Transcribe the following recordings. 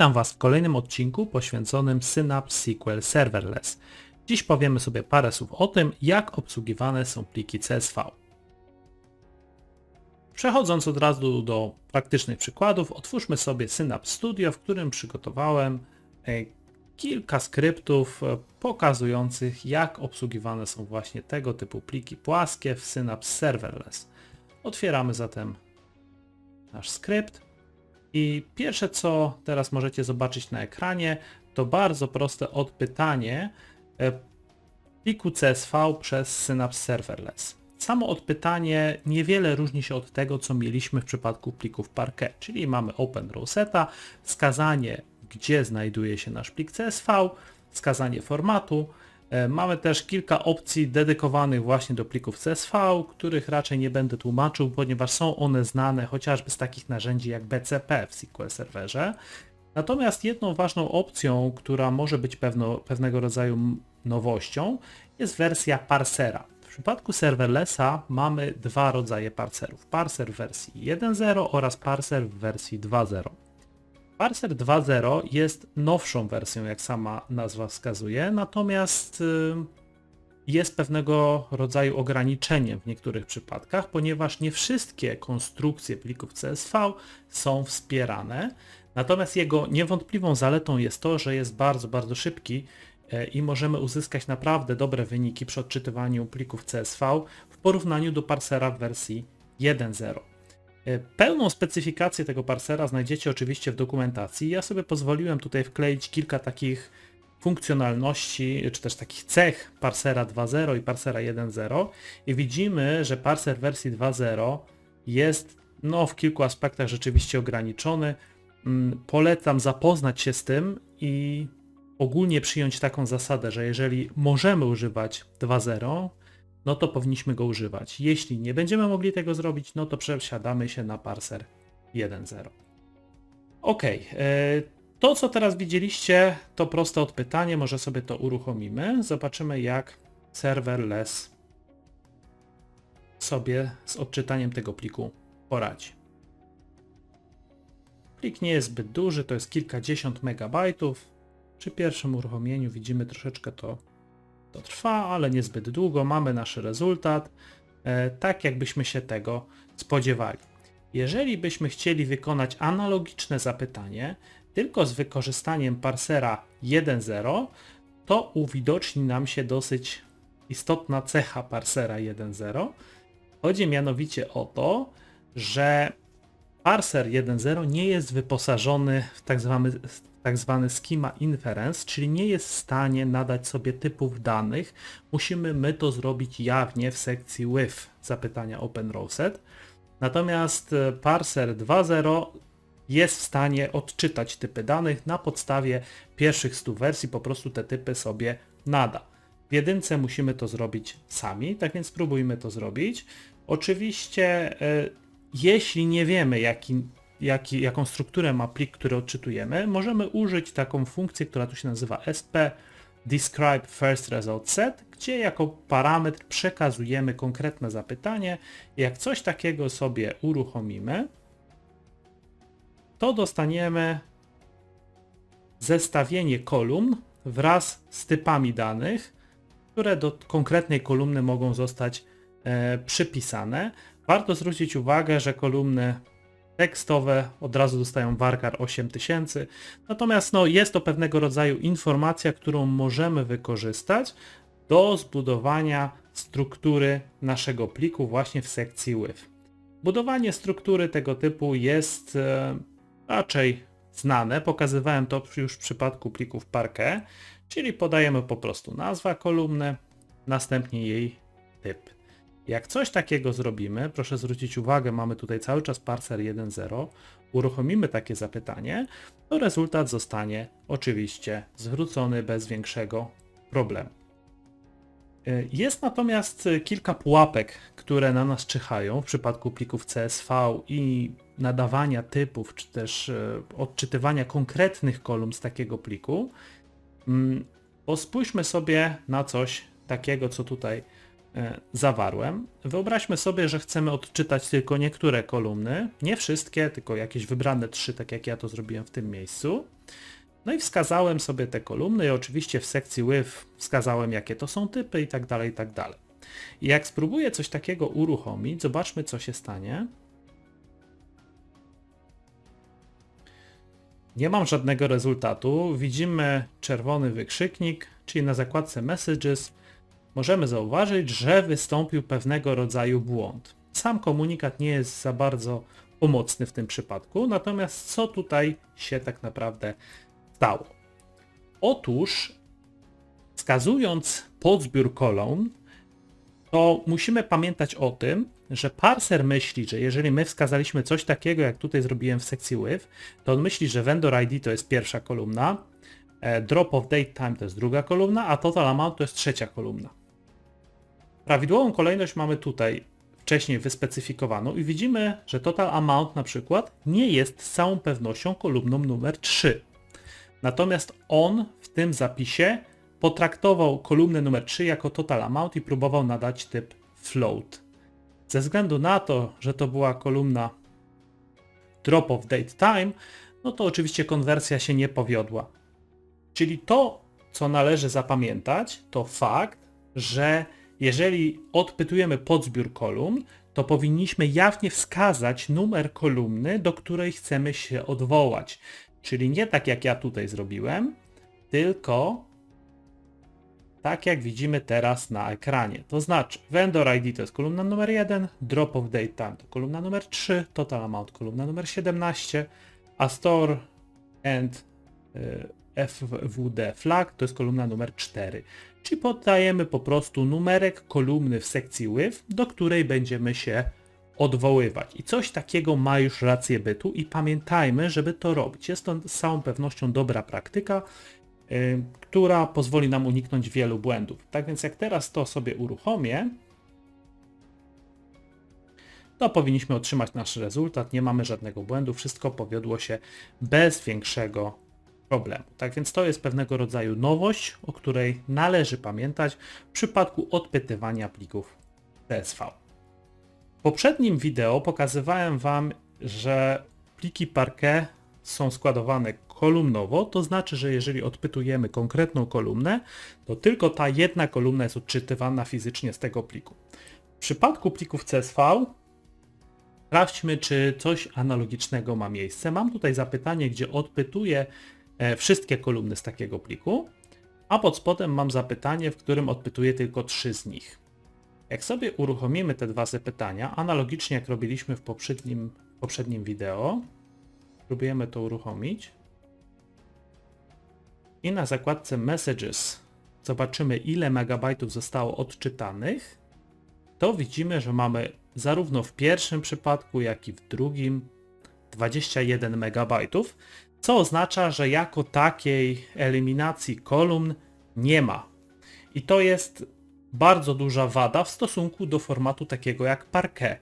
Witam Was w kolejnym odcinku poświęconym Synapse SQL Serverless. Dziś powiemy sobie parę słów o tym, jak obsługiwane są pliki CSV. Przechodząc od razu do praktycznych przykładów, otwórzmy sobie Synapse Studio, w którym przygotowałem e, kilka skryptów e, pokazujących, jak obsługiwane są właśnie tego typu pliki płaskie w Synapse Serverless. Otwieramy zatem nasz skrypt. I pierwsze co teraz możecie zobaczyć na ekranie to bardzo proste odpytanie e, pliku CSV przez Synapse Serverless. Samo odpytanie niewiele różni się od tego, co mieliśmy w przypadku plików Parquet, czyli mamy Open Rosetta, wskazanie, gdzie znajduje się nasz plik CSV, wskazanie formatu. E, Mamy też kilka opcji dedykowanych właśnie do plików CSV, których raczej nie będę tłumaczył, ponieważ są one znane chociażby z takich narzędzi jak BCP w SQL Serverze. Natomiast jedną ważną opcją, która może być pewno, pewnego rodzaju nowością, jest wersja parsera. W przypadku serverlessa mamy dwa rodzaje parserów. Parser w wersji 1.0 oraz parser w wersji 2.0. Parser 2.0 jest nowszą wersją, jak sama nazwa wskazuje, natomiast y, jest pewnego rodzaju ograniczeniem w niektórych przypadkach, ponieważ nie wszystkie konstrukcje plików CSV są wspierane. Natomiast jego niewątpliwą zaletą jest to, że jest bardzo, bardzo szybki i możemy uzyskać naprawdę dobre wyniki przy odczytywaniu plików CSV w porównaniu do parsera w wersji 1.0. E, Pełną specyfikację tego parsera znajdziecie oczywiście w dokumentacji. Ja sobie pozwoliłem tutaj wkleić kilka takich funkcjonalności, czy też takich cech parsera 2.0 i parsera 1.0 i widzimy, że parser wersji 2.0 jest no, w kilku aspektach rzeczywiście ograniczony. Mm, Polecam zapoznać się z tym i ogólnie przyjąć taką zasadę, że jeżeli możemy używać 2.0, no to powinniśmy go używać. Jeśli nie będziemy mogli tego zrobić, no to przesiadamy się na parser 1.0. Ok, e, to co teraz widzieliście to proste odpytanie, może sobie to uruchomimy. Zobaczymy jak serverless sobie z odczytaniem tego pliku poradzi. Plik nie jest zbyt duży, to jest kilkadziesiąt megabajtów. Przy pierwszym uruchomieniu widzimy troszeczkę to to trwa, ale niezbyt długo. Mamy nasz rezultat, e, tak jakbyśmy się tego spodziewali. Jeżeli byśmy chcieli wykonać analogiczne zapytanie, tylko z wykorzystaniem parsera 1.0, to uwidoczni nam się dosyć istotna cecha parsera 1.0. Chodzi mianowicie o to, że parser 1.0 nie jest wyposażony w tak zwany, tak zwany schema inference, czyli nie jest w stanie nadać sobie typów danych. Musimy my to zrobić jawnie w sekcji with zapytania OpenRoset. Natomiast e, parser 2.0 jest w stanie odczytać typy danych na podstawie pierwszych 100 wersji, po prostu te typy sobie nada. W jedynce musimy to zrobić sami, tak więc spróbujmy to zrobić. Oczywiście e, jeśli nie wiemy jaki, jaki, jaką strukturę ma plik, który odczytujemy, możemy użyć taką funkcję, która tu się nazywa sp describe first result set, gdzie jako parametr przekazujemy konkretne zapytanie. Jak coś takiego sobie uruchomimy, to dostaniemy zestawienie kolumn wraz z typami danych, które do konkretnej kolumny mogą zostać e, przypisane. Warto zwrócić uwagę, że kolumny tekstowe od razu dostają warkar 8000, natomiast no, jest to pewnego rodzaju informacja, którą możemy wykorzystać do zbudowania struktury naszego pliku właśnie w sekcji with. Budowanie struktury tego typu jest e, raczej znane, pokazywałem to już w przypadku plików Parquet, czyli podajemy po prostu nazwa kolumny, następnie jej typ. Jak coś takiego zrobimy, proszę zwrócić uwagę, mamy tutaj cały czas parser 1.0, uruchomimy takie zapytanie, to rezultat zostanie oczywiście zwrócony bez większego problemu. Y, Jest natomiast kilka pułapek, które na nas czyhają w przypadku plików CSV i nadawania typów, czy też y, odczytywania konkretnych kolumn z takiego pliku. Mm, Bo spójrzmy sobie na coś takiego, co tutaj e, zawarłem. Wyobraźmy sobie, że chcemy odczytać tylko niektóre kolumny, nie wszystkie, tylko jakieś wybrane trzy, tak jak ja to zrobiłem w tym miejscu. No i wskazałem sobie te kolumny i oczywiście w sekcji with wskazałem jakie to są typy i tak dalej, i tak dalej. I jak spróbuję coś takiego uruchomić, zobaczmy co się stanie. Nie mam żadnego rezultatu. Widzimy czerwony wykrzyknik, czyli na zakładce Messages możemy zauważyć, że wystąpił pewnego rodzaju błąd. Sam komunikat nie jest za bardzo pomocny w tym przypadku, natomiast co tutaj się tak naprawdę stało? Otóż wskazując podzbiór kolumn, to musimy pamiętać o tym, że parser myśli, że jeżeli my wskazaliśmy coś takiego, jak tutaj zrobiłem w sekcji with, to on myśli, że vendor ID to jest pierwsza kolumna, e, drop of date time to jest druga kolumna, a total amount to jest trzecia kolumna. Prawidłową kolejność mamy tutaj wcześniej wyspecyfikowaną i widzimy, że total amount na przykład nie jest z całą pewnością kolumną numer 3. Natomiast on w tym zapisie potraktował kolumnę numer 3 jako total amount i próbował nadać typ float. Ze względu na to, że to była kolumna drop of date time, no to oczywiście konwersja się nie powiodła. Czyli to, co należy zapamiętać, to fakt, że jeżeli odpytujemy podzbiór kolumn, to powinniśmy jawnie wskazać numer kolumny, do której chcemy się odwołać. Czyli nie tak jak ja tutaj zrobiłem, tylko tak jak widzimy teraz na ekranie. To znaczy vendor ID to jest kolumna numer 1, drop of date time to kolumna numer 3, total amount kolumna numer 17, a store and y, FWD flag to jest kolumna numer 4. Czyli podajemy po prostu numerek kolumny w sekcji with, do której będziemy się odwoływać. I coś takiego ma już rację bytu i pamiętajmy, żeby to robić. Jest to z całą pewnością dobra praktyka, y, która pozwoli nam uniknąć wielu błędów. Tak więc jak teraz to sobie uruchomię, to powinniśmy otrzymać nasz rezultat, nie mamy żadnego błędu, wszystko powiodło się bez większego problemu. Tak więc to jest pewnego rodzaju nowość, o której należy pamiętać w przypadku odpytywania plików CSV. W poprzednim wideo pokazywałem Wam, że pliki Parquet są składowane kolumnowo, to znaczy, że jeżeli odpytujemy konkretną kolumnę, to tylko ta jedna kolumna jest odczytywana fizycznie z tego pliku. W przypadku plików CSV sprawdźmy, czy coś analogicznego ma miejsce. Mam tutaj zapytanie, gdzie odpytuję wszystkie kolumny z takiego pliku, a pod spodem mam zapytanie, w którym odpytuję tylko trzy z nich. Jak sobie uruchomimy te dwa zapytania, analogicznie jak robiliśmy w poprzednim, poprzednim wideo, próbujemy to uruchomić. I na zakładce Messages zobaczymy ile megabajtów zostało odczytanych, to widzimy, że mamy zarówno w pierwszym przypadku, jak i w drugim 21 megabajtów, co oznacza, że jako takiej eliminacji kolumn nie ma. I to jest bardzo duża wada w stosunku do formatu takiego jak Parquet,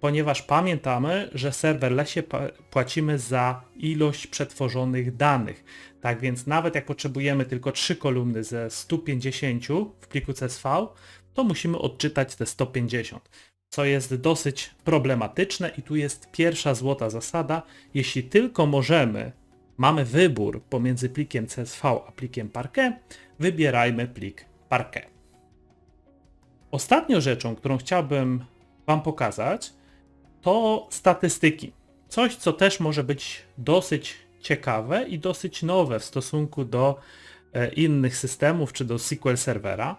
ponieważ pamiętamy, że serverlessie płacimy za ilość przetworzonych danych. Tak więc nawet jak potrzebujemy tylko 3 kolumny ze 150 w pliku CSV, to musimy odczytać te 150, co jest dosyć problematyczne i tu jest pierwsza złota zasada. Jeśli tylko możemy, mamy wybór pomiędzy plikiem CSV a plikiem Parquet, wybierajmy plik Parquet. Ostatnią rzeczą, którą chciałbym Wam pokazać, to statystyki. Coś, co też może być dosyć ciekawe i dosyć nowe w stosunku do e, innych systemów czy do SQL Servera.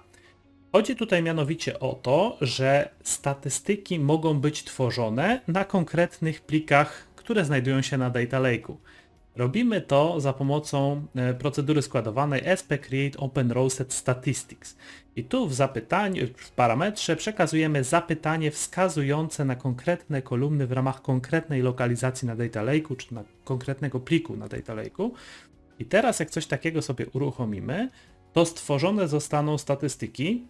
Chodzi tutaj mianowicie o to, że statystyki mogą być tworzone na konkretnych plikach, które znajdują się na Data Lake'u. Robimy to za pomocą e, procedury składowanej sp create open row set statistics. I tu w zapytaniu, w parametrze przekazujemy zapytanie wskazujące na konkretne kolumny w ramach konkretnej lokalizacji na Data Lake'u, czy na konkretnego pliku na Data Lake'u. I teraz jak coś takiego sobie uruchomimy, to stworzone zostaną statystyki,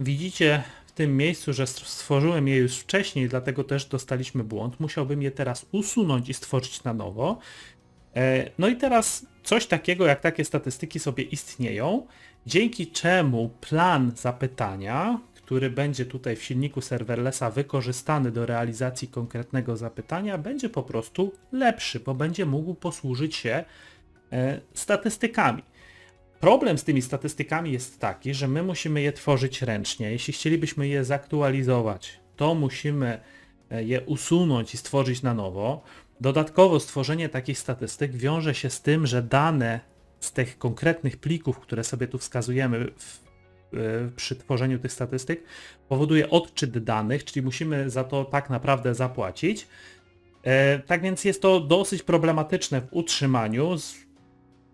Widzicie w tym miejscu, że st- stworzyłem je już wcześniej, dlatego też dostaliśmy błąd. Musiałbym je teraz usunąć i stworzyć na nowo. E, No i teraz coś takiego jak takie statystyki sobie istnieją, dzięki czemu plan zapytania, który będzie tutaj w silniku serverlessa wykorzystany do realizacji konkretnego zapytania, będzie po prostu lepszy, bo będzie mógł posłużyć się e, statystykami. Problem z tymi statystykami jest taki, że my musimy je tworzyć ręcznie. Jeśli chcielibyśmy je zaktualizować, to musimy e, je usunąć i stworzyć na nowo. Dodatkowo stworzenie takich statystyk wiąże się z tym, że dane z tych konkretnych plików, które sobie tu wskazujemy w, przy tworzeniu tych statystyk, powoduje odczyt danych, czyli musimy za to tak naprawdę zapłacić. E, Tak więc jest to dosyć problematyczne w utrzymaniu z,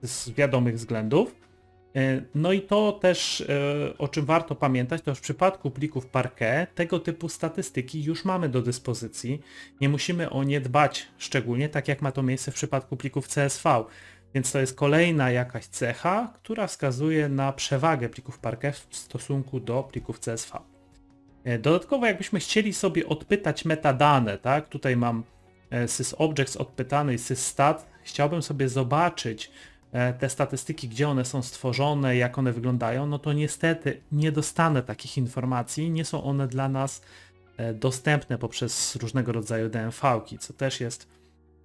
z wiadomych względów. E, No i to też, e, o czym warto pamiętać, to w przypadku plików Parquet tego typu statystyki już mamy do dyspozycji. Nie musimy o nie dbać szczególnie, tak jak ma to miejsce w przypadku plików CSV. Więc to jest kolejna jakaś cecha, która wskazuje na przewagę plików Parquet w stosunku do plików CSV. E, Dodatkowo jakbyśmy chcieli sobie odpytać metadane, tak? Tutaj mam sysObjects odpytany i sysstat. Chciałbym sobie zobaczyć te statystyki, gdzie one są stworzone, jak one wyglądają, no to niestety nie dostanę takich informacji, nie są one dla nas e, dostępne poprzez różnego rodzaju DMV-ki, co też jest,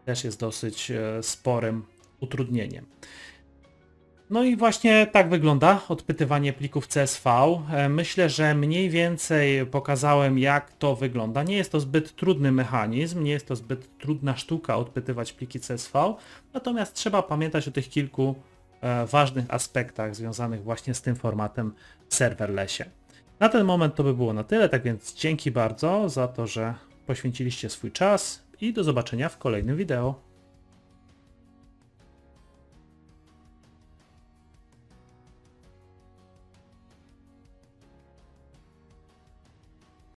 też jest dosyć e, sporym utrudnieniem. No i właśnie tak wygląda odpytywanie plików CSV. E, Myślę, że mniej więcej pokazałem jak to wygląda. Nie jest to zbyt trudny mechanizm, nie jest to zbyt trudna sztuka odpytywać pliki CSV, natomiast trzeba pamiętać o tych kilku e, ważnych aspektach związanych właśnie z tym formatem serverlessie. Na ten moment to by było na tyle, tak więc dzięki bardzo za to, że poświęciliście swój czas i do zobaczenia w kolejnym wideo.